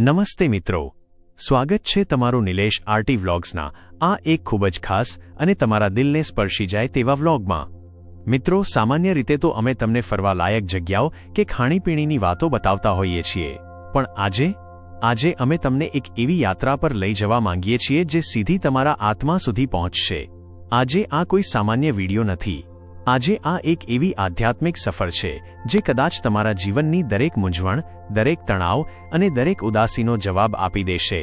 નમસ્તે મિત્રો. સ્વાગત છે તમારું નિલેશ આરટી વ્લોગ્સના. આ એક ખૂબ જ ખાસ અને તમારા દિલને સ્પર્શી જાય તેવા વ્લોગમાં. મિત્રો, સામાન્ય રીતે તો અમે તમને ફરવા લાયક જગ્યાઓ કે ખાણીપીણીની વાતો બતાવતા હોઈએ છીએ. પણ આજે? આજે અમે તમને એક એવી યાત્રા પર લઈ જવા માંગીએ છીએ જે સીધી તમારા આત્મા સુધી પહોંચશે. આજે આ કોઈ સામાન્ય વીડિયો નથી. આજે આ એક એવી આધ્યાત્મિક સફર છે, જે કદાચ તમારા જીવનની દરેક મૂંઝવણ, દરેક તણાવ અને દરેક ઉદાસીનો જવાબ આપી દેશે.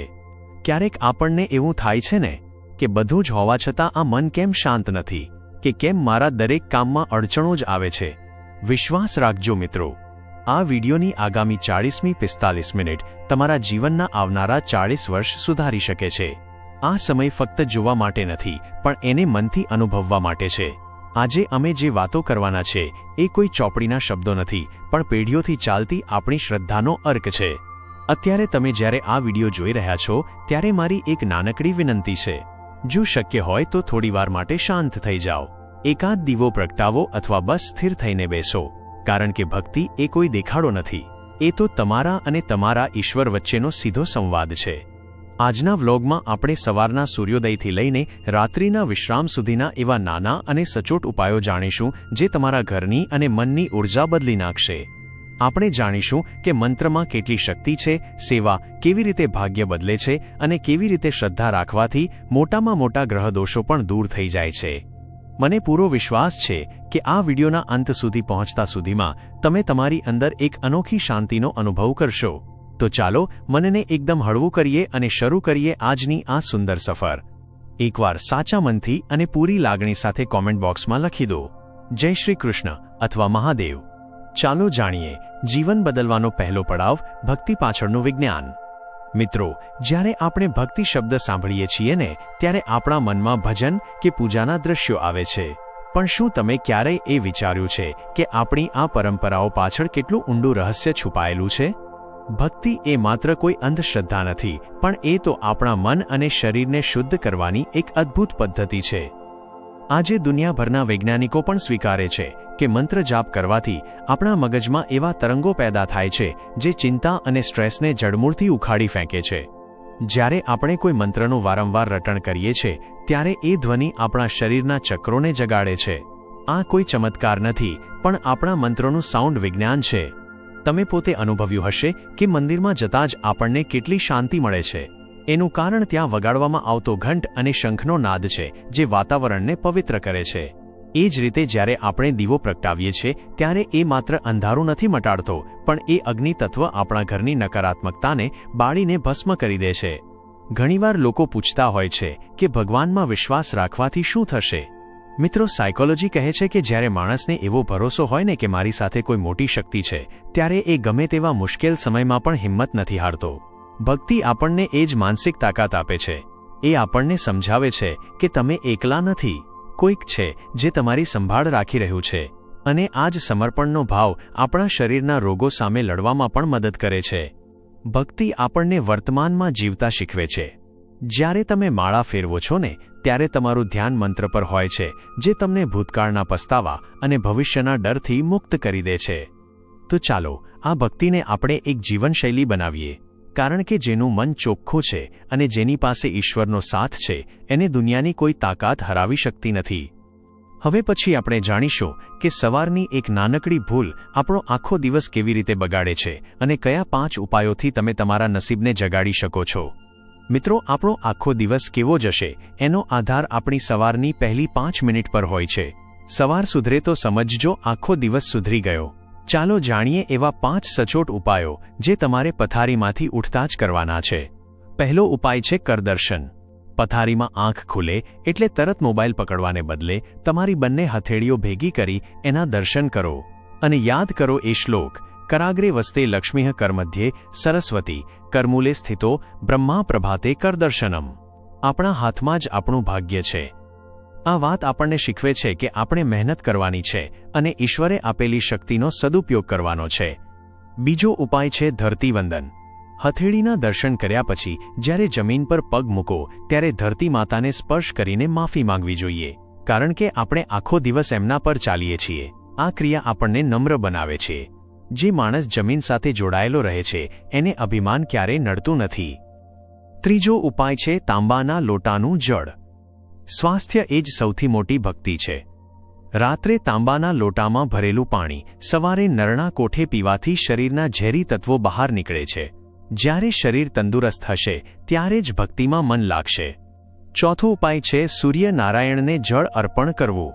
ક્યારેક આપણને એવું થાય છે ને, કે બધું જ હોવા છતાં આ મન કેમ શાંત નથી, કે કેમ મારા દરેક કામમાં અડચણો જ આવે છે. વિશ્વાસ રાખજો મિત્રો. આ વિડિયોની આગામી ચાળીસમી પિસ્તાલીસ મિનિટ તમારા જીવનના આવનારા ચાળીસ વર્ષ સુધારી શકે છે. આ સમય ફક્ત જોવા માટે નથી, પણ એને મનથી અનુભવવા માટે છે. આજે અમે જે વાતો કરવાના છે, એ કોઈ ચોપડીના શબ્દો નથી, પણ પેઢીઓથી ચાલતી આપણી શ્રદ્ધાનો અર્ક છે. અત્યારે તમે જ્યારે આ વીડિયો જોઈ રહ્યા છો, ત્યારે મારી એક નાનકડી વિનંતી છે. જો શક્ય હોય તો થોડીવાર માટે શાંત થઈ જાઓ. એકાદ દીવો પ્રગટાવો અથવા બસ સ્થિર થઈને બેસો. કારણ કે ભક્તિ એ કોઈ દેખાડો નથી. એ તો તમારા અને તમારા ઈશ્વર વચ્ચેનો સીધો સંવાદ છે. આજના વ્લોગમાં આપણે સવારના સૂર્યોદયથી લઈને રાત્રિના વિશ્રામ સુધીના એવા નાના અને સચોટ ઉપાયો જાણીશું જે તમારા ઘરની અને મનની ઊર્જા બદલી નાખશે. આપણે જાણીશું કે મંત્રમાં કેટલી શક્તિ છે, સેવા કેવી રીતે ભાગ્ય બદલે છે અને કેવી રીતે શ્રદ્ધા રાખવાથી મોટામાં મોટા ગ્રહદોષો પણ દૂર થઈ જાય છે. મને પૂરો વિશ્વાસ છે કે આ વિડિયોના અંત સુધી પહોંચતા સુધીમાં તમે તમારી અંદર એક અનોખી શાંતિનો અનુભવ કરશો. તો ચાલો મનને એકદમ હળવું કરીએ અને શરૂ કરીએ આજની આ સુંદર સફર. એકવાર સાચા મનથી અને પૂરી લાગણી સાથે કોમેન્ટ બોક્સમાં લખી દો. જય શ્રી કૃષ્ણ અથવા મહાદેવ. ચાલો જાણીએ જીવન બદલવાનો પહેલો પડાવ ભક્તિ પાછળનું વિજ્ઞાન. મિત્રો, જ્યારે આપણે ભક્તિ શબ્દ સાંભળીએ છીએ ને, ત્યારે આપણા મનમાં ભજન કે પૂજાના દ્રશ્યો આવે છે. પણ શું તમે ક્યારેય એ વિચાર્યું છે કે આપણી આ પરંપરાઓ પાછળ કેટલું ઊંડું રહસ્ય છુપાયેલું છે? ભક્તિ એ માત્ર કોઈ અંધશ્રદ્ધા નથી, પણ એ તો આપણા મન અને શરીરને શુદ્ધ કરવાની એક અદ્ભુત પદ્ધતિ છે. આજે દુનિયાભરના વૈજ્ઞાનિકો પણ સ્વીકારે છે કે મંત્ર જાપ કરવાથી આપણા મગજમાં એવા તરંગો પેદા થાય છે જે ચિંતા અને સ્ટ્રેસને જડમૂળથી ઉખાડી ફેંકે છે. જ્યારે આપણે કોઈ મંત્રનું વારંવાર રટણ કરીએ છીએ ત્યારે એ ધ્વનિ આપણા શરીરના ચક્રોને જગાડે છે. આ કોઈ ચમત્કાર નથી, પણ આપણા મંત્રોનું સાઉન્ડ વિજ્ઞાન છે. તમે પોતે અનુભવ્યું હશે કે મંદિરમાં જતાં જ આપણને કેટલી શાંતિ મળે છે. એનું કારણ ત્યાં વગાડવામાં આવતો ઘંટ અને શંખનો નાદ છે, જે વાતાવરણને પવિત્ર કરે છે. એ જ રીતે જ્યારે આપણે દીવો પ્રગટાવીએ છીએ, ત્યારે એ માત્ર અંધારું નથી મટાડતો, પણ એ અગ્નિ આપણા ઘરની નકારાત્મકતાને બાળીને ભસ્મ કરી દે છે. ઘણીવાર લોકો પૂછતા હોય છે કે ભગવાનમાં વિશ્વાસ રાખવાથી શું થશે? મિત્રો સાયકોલોજી કહે છે કે જ્યારે માણસને એવો ભરોસો હોય ને કે મારી સાથે કોઈ મોટી શક્તિ છે, ત્યારે એ ગમે તેવા મુશ્કેલ સમયમાં પણ હિંમત નથી હારતો. ભક્તિ આપણને એ જ માનસિક તાકાત આપે છે. એ આપણને સમજાવે છે કે તમે એકલા નથી, કોઈક છે જે તમારી સંભાળ રાખી રહ્યું છે, અને આ જ સમર્પણનો ભાવ આપણા શરીરના રોગો સામે લડવામાં પણ મદદ કરે છે. ભક્તિ આપણને વર્તમાનમાં જીવતા શીખવે છે. જ્યારે તમે માળા ફેરવો છો ને, ત્યારે તમારું ધ્યાન મંત્ર પર હોય છે, જે તમને ભૂતકાળના પસ્તાવા અને ભવિષ્યના ડરથી મુક્ત કરી દે છે. તો ચાલો, આ ભક્તિને આપણે એક જીવનશૈલી બનાવીએ. કારણ કે જેનું મન ચોખ્ખું છે અને જેની પાસે ઈશ્વરનો સાથ છે, એને દુનિયાની કોઈ તાકાત હરાવી શકતી નથી. હવે પછી આપણે જાણીશું કે સવારની એક નાનકડી ભૂલ આપણો આખો દિવસ કેવી રીતે બગાડે છે અને કયા પાંચ ઉપાયોથી તમે તમારા નસીબને જગાડી શકો છો. મિત્રો, આપણો આખો દિવસ કેવો જશે, એનો આધાર આપણી સવારની પહેલી પાંચ મિનિટ પર હોય છે. સવાર સુધરે તો સમજજો, આખો દિવસ સુધરી ગયો. ચાલો જાણીએ એવા પાંચ સચોટ ઉપાયો, જે તમારે પથારીમાંથી ઉઠતા જ કરવાના છે. પહેલો ઉપાય છે કરદર્શન. પથારીમાં આંખ ખુલે, એટલે તરત મોબાઈલ પકડવાને બદલે, તમારી બંને હથેળીઓ ભેગી કરી, એના દર્શન કરો. અને યાદ કરો એ શ્લોક કરાગ્રે વસ્તે લક્ષ્મી કરમધ્યે સરસ્વતી કરમૂલે સ્થિતો બ્રહ્મા પ્રભાતે કરદર્શનમ આપણા હાથમાં જ આપણું ભાગ્ય છે આ વાત આપણને શીખવે છે કે આપણે મહેનત કરવાની છે અને ઈશ્વરે આપેલી શક્તિનો સદુપયોગ કરવાનો છે બીજો ઉપાય છે ધરતીવંદન હથેળીના દર્શન કર્યા પછી જ્યારે જમીન પર પગ મૂકો ત્યારે ધરતી માતાને સ્પર્શ કરીને માફી માંગવી જોઈએ કારણ કે આપણે આખો દિવસ એમના પર ચાલીએ છીએ આ ક્રિયા આપણને નમ્ર બનાવે છે જે માણસ જમીન સાથે જોડાયેલો રહે છે, એને અભિમાન ક્યારે નડતું નથી. ત્રીજો ઉપાય છે તાંબાના લોટાનું જળ. સ્વાસ્થ્ય એ જ સૌથી મોટી ભક્તિ છે. રાત્રે તાંબાના લોટામાં ભરેલું પાણી, સવારે નરણા કોઠે પીવાથી શરીરના ઝેરી તત્વો બહાર નીકળે છે. જ્યારે શરીર તંદુરસ્ત હશે, ત્યારે જ ભક્તિમાં મન લાગશે. ચોથો ઉપાય છે સૂર્યનારાયણને જળ અર્પણ કરવું.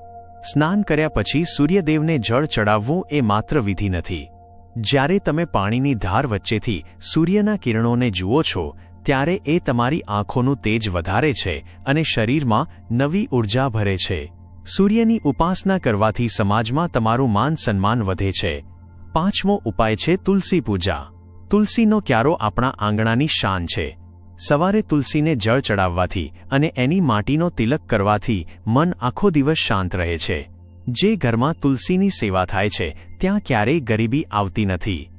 સ્નાન કર્યા પછી સૂર્યદેવને જળ ચડાવવું એ માત્ર વિધિ નથી. જ્યારે તમે પાણીની ધાર વચ્ચેથી સૂર્યના કિરણોને જુઓ છો, ત્યારે એ તમારી આંખોનું તેજ વધારે છે અને શરીરમાં નવી ઊર્જા ભરે છે. સૂર્યની ઉપાસના કરવાથી સમાજમાં તમારું માન સન્માન વધે છે. પાંચમો ઉપાય છે તુલસી પૂજા. તુલસીનો ક્યારો આપણા આંગણાની શાન છે. સવારે તુલસીને જળ ચડાવવાથી અને એની માટીનો તિલક કરવાથી મન આખો દિવસ શાંત રહે છે. જે ઘરમાં તુલસીની સેવા થાય છે, ત્યાં ક્યારેય ગરીબી આવતી નથી.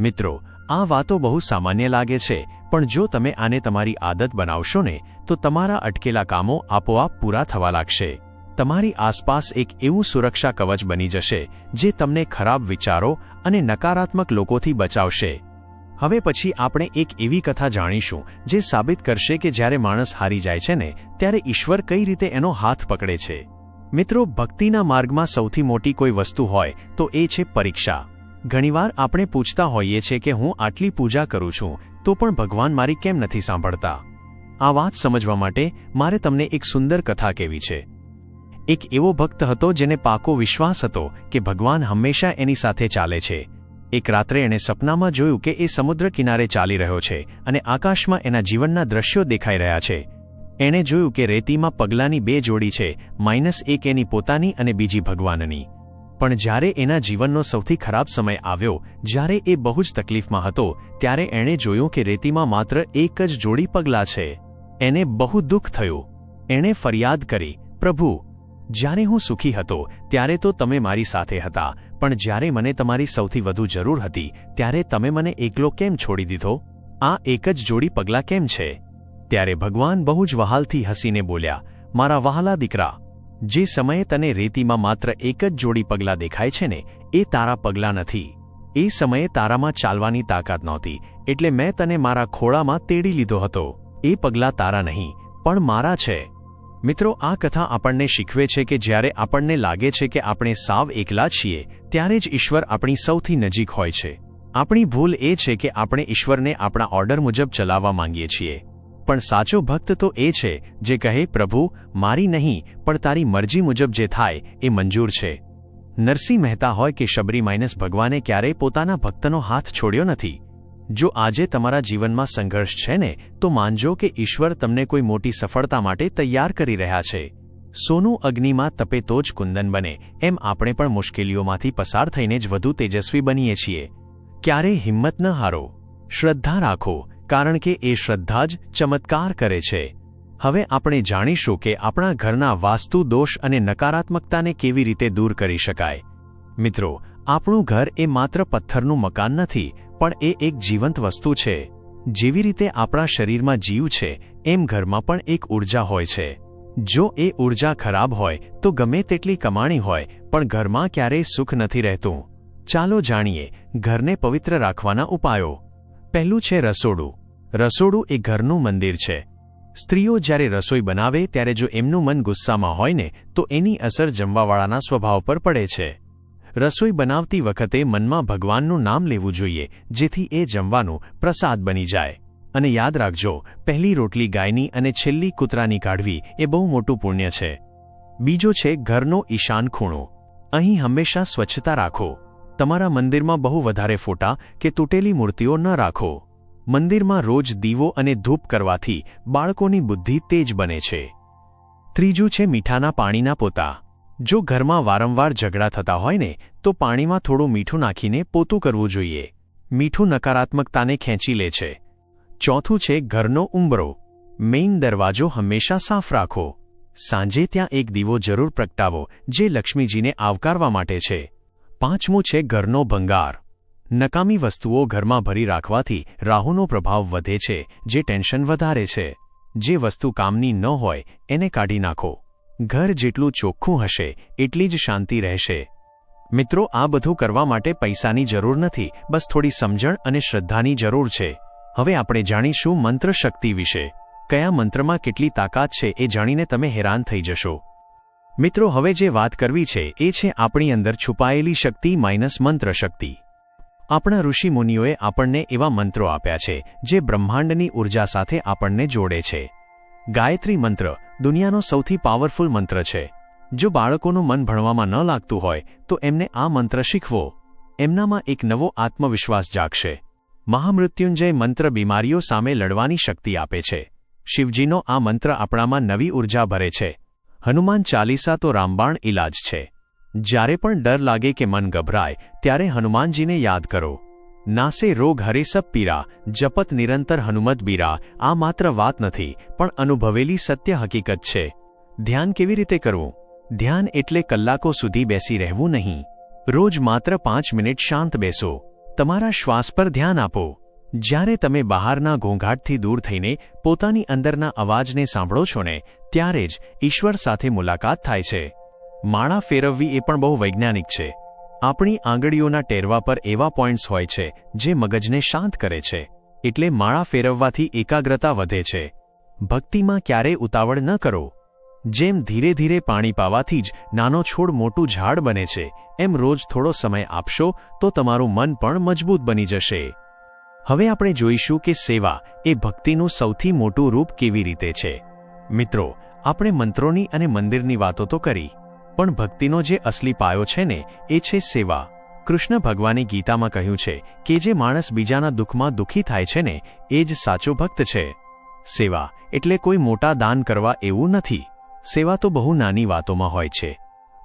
મિત્રો, આ વાતો બહુ સામાન્ય લાગે છે, પણ જો તમે આને તમારી આદત બનાવશો ને, તો તમારા અટકેલા કામો આપોઆપ પૂરા થવા લાગશે. તમારી આસપાસ એક એવું સુરક્ષા કવચ બની જશે, જે તમને ખરાબ વિચારો અને નકારાત્મક લોકોથી બચાવશે. હવે પછી આપણે એક એવી કથા જાણીશું, જે સાબિત કરશે કે જ્યારે માણસ હારી જાય છે ને, ત્યારે ઈશ્વર કઈ રીતે એનો હાથ પકડે છે. મિત્રો, ભક્તિના માર્ગમાં સૌથી મોટી કોઈ વસ્તુ હોય તો એ છે પરીક્ષા. ઘણીવાર આપણે પૂછતા હોઈએ છીએ કે હું આટલી પૂજા કરું છું, તો પણ ભગવાન મારી કેમ નથી સાંભળતા? આ વાત સમજવા માટે મારે તમને એક સુંદર કથા કેવી છે. એક એવો ભક્ત હતો જેને પાકો વિશ્વાસ હતો કે ભગવાન હંમેશા એની સાથે ચાલે છે. એક રાત્રે એણે સપનામાં જોયું કે એ સમુદ્ર કિનારે ચાલી રહ્યો છે અને આકાશમાં એના જીવનના દ્રશ્યો દેખાઈ રહ્યા છે. એણે જોયું કે રેતીમાં પગલાંની બે જોડી છે, માઇનસ એક એની પોતાની અને બીજી ભગવાનની. પણ જ્યારે એના જીવનનો સૌથી ખરાબ સમય આવ્યો, જ્યારે એ બહુ જ તકલીફમાં હતો, ત્યારે એણે જોયું કે રેતીમાં માત્ર એક જ જોડી પગલાં છે. એને બહુ દુઃખ થયું. એણે ફરિયાદ કરી, પ્રભુ, જ્યારે હું સુખી હતો, ત્યારે તો તમે મારી સાથે હતા, પણ જ્યારે મને તમારી સૌથી વધુ જરૂર હતી, ત્યારે તમે મને એકલો કેમ છોડી દીધો? આ એક જ જોડી પગલાં કેમ છે? ત્યારે ભગવાન બહુ જ વહાલથી હસીને બોલ્યા, મારા વહાલા દીકરા, જે સમયે તને રેતીમાં માત્ર એક જ જોડી પગલાં દેખાય છે ને, એ તારા પગલાં નથી. એ સમયે તારામાં ચાલવાની તાકાત નહોતી, એટલે મેં તને મારા ખોળામાં તેડી લીધો હતો. એ પગલાં તારા નહીં, પણ મારા છે. મિત્રો, આ કથા આપણને શીખવે છે કે જ્યારે આપણને લાગે છે કે આપણે સાવ એકલા છીએ, ત્યારે જ ઈશ્વર આપણી સૌથી નજીક હોય છે. આપણી ભૂલ એ છે કે આપણે ઈશ્વરને આપણા ઓર્ડર મુજબ ચલાવવા માંગીએ છીએ. પણ સાચો ભક્ત તો એ છે, જે કહે, પ્રભુ, મારી નહીં, પણ તારી મરજી મુજબ જે થાય, એ મંજૂર છે. નરસિંહ મહેતા હોય કે શબરી માઇનસ ભગવાને ક્યારેય પોતાના ભક્તનો હાથ છોડ્યો નથી. જો આજે તમારા જીવનમાં સંઘર્ષ છે ને, તો માનજો કે ઈશ્વર તમને કોઈ મોટી સફળતા માટે તૈયાર કરી રહ્યા છે. સોનું અગ્નિમાં તપે તો જ કુંદન બને, એમ આપણે પણ મુશ્કેલીઓમાંથી પસાર થઈને જ વધુ તેજસ્વી બનીએ છીએ. ક્યારેય હિંમત ન હારો. શ્રદ્ધા રાખો. કારણ કે એ શ્રદ્ધા જ ચમત્કાર કરે છે. હવે આપણે જાણીશું કે આપણા ઘરના વાસ્તુ દોષ અને નકારાત્મકતાને કેવી રીતે દૂર કરી શકાય. મિત્રો, આપણું ઘર એ માત્ર પથ્થરનું મકાન નથી, પણ એ એક જીવંત વસ્તુ છે. જેવી રીતે આપણા શરીરમાં જીવ છે, એમ ઘરમાં પણ એક ઊર્જા હોય છે. જો એ ઊર્જા ખરાબ હોય, તો ગમે તેટલી કમાણી હોય, પણ ઘરમાં ક્યારેય સુખ નથી રહેતું. ચાલો જાણીએ, ઘરને પવિત્ર રાખવાના ઉપાયો. પહેલું છે રસોડું. રસોડું એ ઘરનું મંદિર છે. સ્ત્રીઓ જ્યારે રસોઈ બનાવે ત્યારે જો એમનું મન ગુસ્સામાં હોય ને, તો એની અસર જમવાવાળાના સ્વભાવ પર પડે છે. રસોઈ બનાવતી વખતે મનમાં ભગવાનનું નામ લેવું જોઈએ, જેથી એ જમવાનું પ્રસાદ બની જાય. અને યાદ રાખજો, પહેલી રોટલી ગાયની અને છેલ્લી કૂતરાની કાઢવી એ બહુ મોટું પુણ્ય છે. બીજો છે ઘરનો ઈશાન ખૂણો. અહીં હંમેશા સ્વચ્છતા રાખો. તમારા મંદિરમાં બહુ વધારે ફોટા કે તૂટેલી મૂર્તિઓ ન રાખો. મંદિરમાં રોજ દીવો અને ધૂપ કરવાથી બાળકોની બુદ્ધિ તેજ બને છે. ત્રીજું છે મીઠાના પાણીના પોતા. જો ઘરમાં વારંવાર ઝઘડા થતા હોય ને, તો પાણીમાં થોડું મીઠું નાખીને પોતું કરવું જોઈએ. મીઠું નકારાત્મકતાને ખેંચી લે છે. ચોથું છે ઘરનો ઉંબરો. મેઇન દરવાજો હંમેશા સાફ રાખો. સાંજે ત્યાં એક દીવો જરૂર પ્રગટાવો, જે લક્ષ્મીજીને આવકારવા માટે છે. પાંચમું છે ઘરનો ભંગાર. નકામી વસ્તુઓ ઘરમાં ભરી રાખવાથી રાહુનો પ્રભાવ વધે છે, જે ટેન્શન વધારે છે. જે વસ્તુ કામની ન હોય, એને કાઢી નાખો. ઘર જેટલું ચોખ્ખું હશે, એટલી જ શાંતિ રહેશે. મિત્રો, આ બધું કરવા માટે પૈસાની જરૂર નથી, બસ થોડી સમજણ અને શ્રદ્ધાની જરૂર છે. હવે આપણે જાણીશું મંત્ર શક્તિ વિશે. કયા મંત્રમાં કેટલી તાકાત છે એ જાણીને તમે હેરાન થઈ જશો. મિત્રો, હવે જે વાત કરવી છે, એ છે આપણી અંદર છુપાયેલી શક્તિ માઇનસ મંત્ર શક્તિ. આપણા ઋષિમુનિઓએ આપણને એવા મંત્રો આપ્યા છે, જે બ્રહ્માંડની ઊર્જા સાથે આપણને જોડે છે. ગાયત્રી મંત્ર, દુનિયાનો સૌથી પાવરફુલ મંત્ર છે. જો બાળકોનું મન ભણવામાં ન લાગતું હોય, તો એમને આ મંત્ર શીખવો. એમનામાં એક નવો આત્મવિશ્વાસ જાગશે. મહામૃત્યુંજય મંત્ર બીમારીઓ સામે લડવાની શક્તિ આપે છે. શિવજીનો આ મંત્ર આપણામાં નવી ઊર્જા ભરે છે. હનુમાન ચાલીસા તો રામબાણ ઇલાજ છે. જ્યારે પણ ડર લાગે કે મન ગભરાય, ત્યારે હનુમાનજીને યાદ કરો. નાસે રોગ હરે સબ પીરા, જપત નિરંતર હનુમત બીરા, આ માત્ર વાત નથી, પણ અનુભવેલી સત્ય હકીકત છે. ધ્યાન કેવી રીતે કરવું? ધ્યાન એટલે કલાકો સુધી બેસી રહેવું નહીં. રોજ માત્ર પાંચ મિનિટ શાંત બેસો. તમારા શ્વાસ પર ધ્યાન આપો. જ્યારે તમે બહારના ઘોંઘાટથી દૂર થઈને પોતાની અંદરના અવાજને સાંભળો છો ને, ત્યારે જ ઈશ્વર સાથે મુલાકાત થાય છે. માળા ફેરવવી એ પણ બહુ વૈજ્ઞાનિક છે. આપણી આંગળીઓના ટેરવા પર એવા પોઈન્ટ્સ હોય છે, જે મગજને શાંત કરે છે. એટલે માળા ફેરવવાથી એકાગ્રતા વધે છે. ભક્તિમાં ક્યારેય ઉતાવળ ન કરો. જેમ ધીરે ધીરે પાણી પાવાથી જ નાનો છોડ મોટું ઝાડ બને છે, એમ રોજ થોડો સમય આપશો તો તમારું મન પણ મજબૂત બની જશે. હવે આપણે જોઈશું કે સેવા એ ભક્તિનું સૌથી મોટું રૂપ કેવી રીતે છે. મિત્રો, આપણે મંત્રોની અને મંદિરની વાતો તો કરી, પણ ભક્તિનો જે અસલી પાયો છે ને, એ છે સેવા. કૃષ્ણ ભગવાને ગીતામાં કહ્યું છે કે જે માણસ બીજાના દુઃખમાં દુઃખી થાય છે ને, એ જ સાચો ભક્ત છે. સેવા એટલે કોઈ મોટા દાન કરવા એવું નથી. સેવા તો બહુ નાની વાતોમાં હોય છે.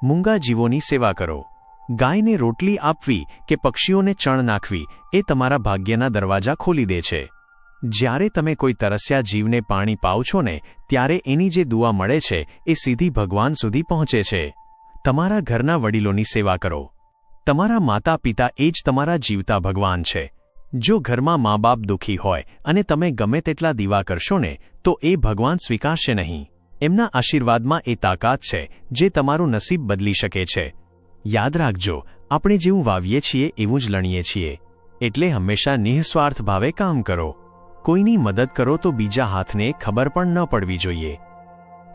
મૂંગા જીવોની સેવા કરો. ગાયને રોટલી આપવી કે પક્ષીઓને ચણ નાખવી એ તમારા ભાગ્યના દરવાજા ખોલી દે છે. જ્યારે તમે કોઈ તરસ્યા જીવને પાણી પાવ છો ને, ત્યારે એની જે દુઆ મળે છે એ સીધી ભગવાન સુધી પહોંચે છે. તમારા ઘરના વડીલોની સેવા કરો. તમારા માતા પિતા એ જ તમારા જીવતા ભગવાન છે. જો ઘરમાં મા બાપ દુઃખી હોય અને તમે ગમે તેટલા દીવા કરશો ને, તો એ ભગવાન સ્વીકારશે નહીં. એમના આશીર્વાદમાં એ તાકાત છે જે તમારું નસીબ બદલી શકે છે. યાદ રાખજો, આપણે જેવું વાવીએ છીએ એવું જ લણીએ છીએ. એટલે હંમેશા નિઃસ્વાર્થ ભાવે કામ કરો. કોઈની મદદ કરો તો બીજા હાથને ખબર પણ ન પડવી જોઈએ.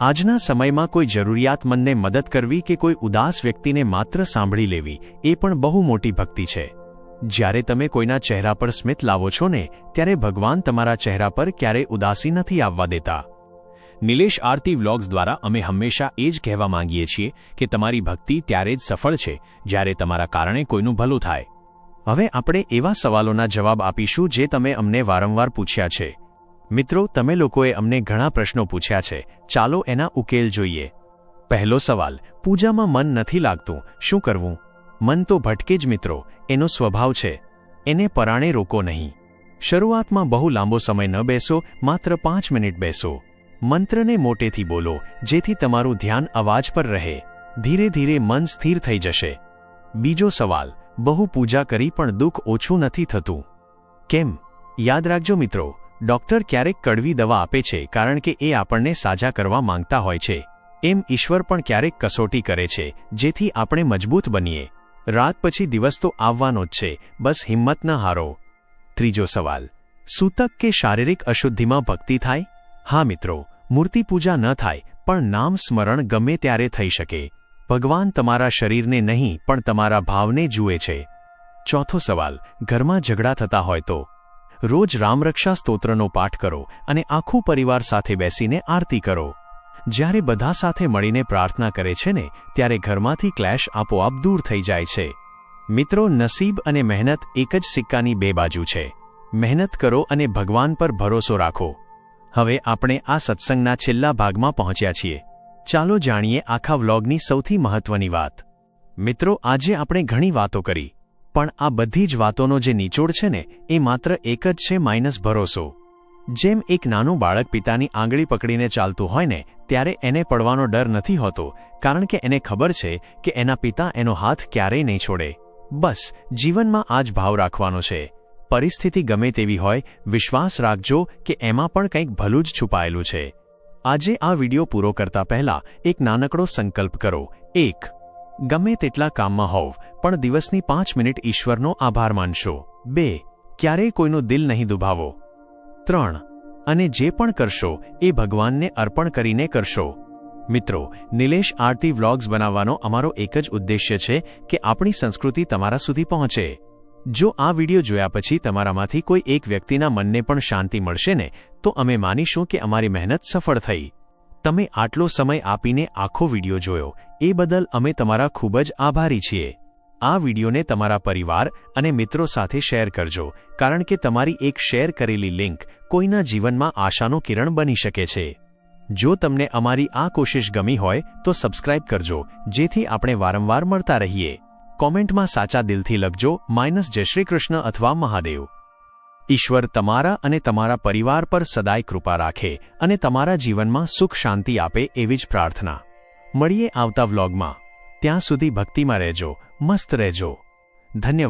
આજના સમયમાં કોઈ જરૂરિયાતમંદને મદદ કરવી કે કોઈ ઉદાસ વ્યક્તિને માત્ર સાંભળી લેવી, એ પણ બહુ મોટી ભક્તિ છે. જ્યારે તમે કોઈના ચહેરા પર સ્મિત લાવો છો ને, ત્યારે ભગવાન તમારા ચહેરા પર ક્યારેય ઉદાસી નથી આવવા દેતા. નિલેશ આરતી વ્લોગ્સ દ્વારા અમે હંમેશા એ જ કહેવા માંગીએ છીએ કે તમારી ભક્તિ ત્યારે જ સફળ છે, જ્યારે તમારા કારણે કોઈનું ભલું થાય. હવે આપણે એવા સવાલોના જવાબ આપીશું જે તમે અમને વારંવાર પૂછ્યા છે. મિત્રો, તમે લોકોએ અમને ઘણા પ્રશ્નો પૂછ્યા છે. ચાલો એના ઉકેલ જોઈએ. પહેલો સવાલ, પૂજામાં મન નથી લાગતું, શું કરવું? મન તો ભટકે જ મિત્રો, એનો સ્વભાવ છે. એને પરાણે રોકો નહીં. શરૂઆતમાં બહુ લાંબો સમય ન બેસો, માત્ર પાંચ મિનિટ બેસો. મંત્રને મોટેથી બોલો, જેથી તમારું ધ્યાન અવાજ પર રહે. ધીરે ધીરે મન સ્થિર થઈ જશે. બીજો સવાલ, બહુ પૂજા કરી પણ દુઃખ ઓછું નથી થતું. કેમ? યાદ રાખજો મિત્રો, ડૉક્ટર ક્યારેક કડવી દવા આપે છે કારણ કે એ આપણને સાજા કરવા માંગતા હોય છે. એમ ઈશ્વર પણ ક્યારેક કસોટી કરે છે, જેથી આપણે મજબૂત બનીએ. રાત પછી દિવસ તો આવવાનો જ છે, બસ હિંમત ન હારો. ત્રીજો સવાલ, સૂતક કે શારીરિક અશુદ્ધિમાં ભક્તિ થાય? હા મિત્રો, મૂર્તિ પૂજા ન થાય, પણ નામ સ્મરણ ગમે ત્યારે થઈ શકે. ભગવાન તમારા શરીરને નહીં, પણ તમારા ભાવને જુએ છે. ચોથો સવાલ, ઘરમાં ઝઘડા થતા હોય તો? રોજ રામરક્ષા સ્તોત્રનો પાઠ કરો અને આખું પરિવાર સાથે બેસીને આરતી કરો. જ્યારે બધા સાથે મળીને પ્રાર્થના કરે છે ને, ત્યારે ઘરમાંથી ક્લેશ આપોઆપ દૂર થઈ જાય છે. મિત્રો, નસીબ અને મહેનત એક જ સિક્કાની બે બાજુ છે. મહેનત કરો અને ભગવાન પર ભરોસો રાખો. હવે આપણે આ સત્સંગના છેલ્લા ભાગમાં પહોંચ્યા છીએ. ચાલો જાણીએ આખા વ્લોગની સૌથી મહત્વની વાત. મિત્રો, આજે આપણે ઘણી વાતો કરી, પણ આ બધી જ વાતોનો જે નિચોડ છે ને, એ માત્ર એક જ છે માઇનસ ભરોસો. જેમ એક નાનું બાળક પિતાની આંગળી પકડીને ચાલતું હોય ને, ત્યારે એને પડવાનો ડર નથી હોતો, કારણ કે એને ખબર છે કે એના પિતા એનો હાથ ક્યારેય નહીં છોડે. બસ, જીવનમાં આ જ ભાવ રાખવાનો છે. પરિસ્થિતિ ગમે તેવી હોય, વિશ્વાસ રાખજો કે એમાં પણ કંઈક ભલું જ છુપાયેલું છે. આજે આ વિડિયો પૂરો કરતા પહેલા એક નાનકડો સંકલ્પ કરો. એક, ગમે તેટલા કામમાં હોવ, પણ દિવસની પાંચ મિનિટ ઈશ્વરનો આભાર માનશો. બે, ક્યારેય કોઈનું દિલ નહીં દુભાવો. ત્રણ, અને જે પણ કરશો, એ ભગવાનને અર્પણ કરીને કરશો. મિત્રો, નિલેશ આરતી વ્લોગ્સ બનાવવાનો અમારો એક જ ઉદ્દેશ્ય છે કે આપણી સંસ્કૃતિ તમારા સુધી પહોંચે. જો આ વિડિયો જોયા પછી તમારામાંથી કોઈ એક વ્યક્તિના મનને પણ શાંતિ મળશે ને, તો અમે માનીશું કે અમારી મહેનત સફળ થઈ. તમે આટલો સમય આપીને આખો વિડિયો જોયો, એ બદલ અમે તમારા ખૂબ જ આભારી છીએ. આ વિડિયોને તમારા પરિવાર અને મિત્રો સાથે શેર કરજો, કારણ કે તમારી એક શેર કરેલી લિંક કોઈના જીવનમાં આશાનો કિરણ બની શકે છે. જો તમને અમારી આ કોશિશ ગમી હોય, તો સબસ્ક્રાઇબ કરજો, જેથી આપણે વારંવાર મળતા રહીએ. કોમેન્ટમાં સાચા દિલથી લખજો, માઇનસ જય શ્રી કૃષ્ણ અથવા મહાદેવ. ઈશ્વર તમારા અને તમારા પરિવાર પર સદાય કૃપા રાખે અને તમારા જીવનમાં સુખ શાંતિ આપે એવી જ પ્રાર્થના. મળીએ આવતા વ્લોગમાં. ત્યાં સુધી ભક્તિમાં રહેજો, મસ્ત રહેજો. ધન્યવાદ.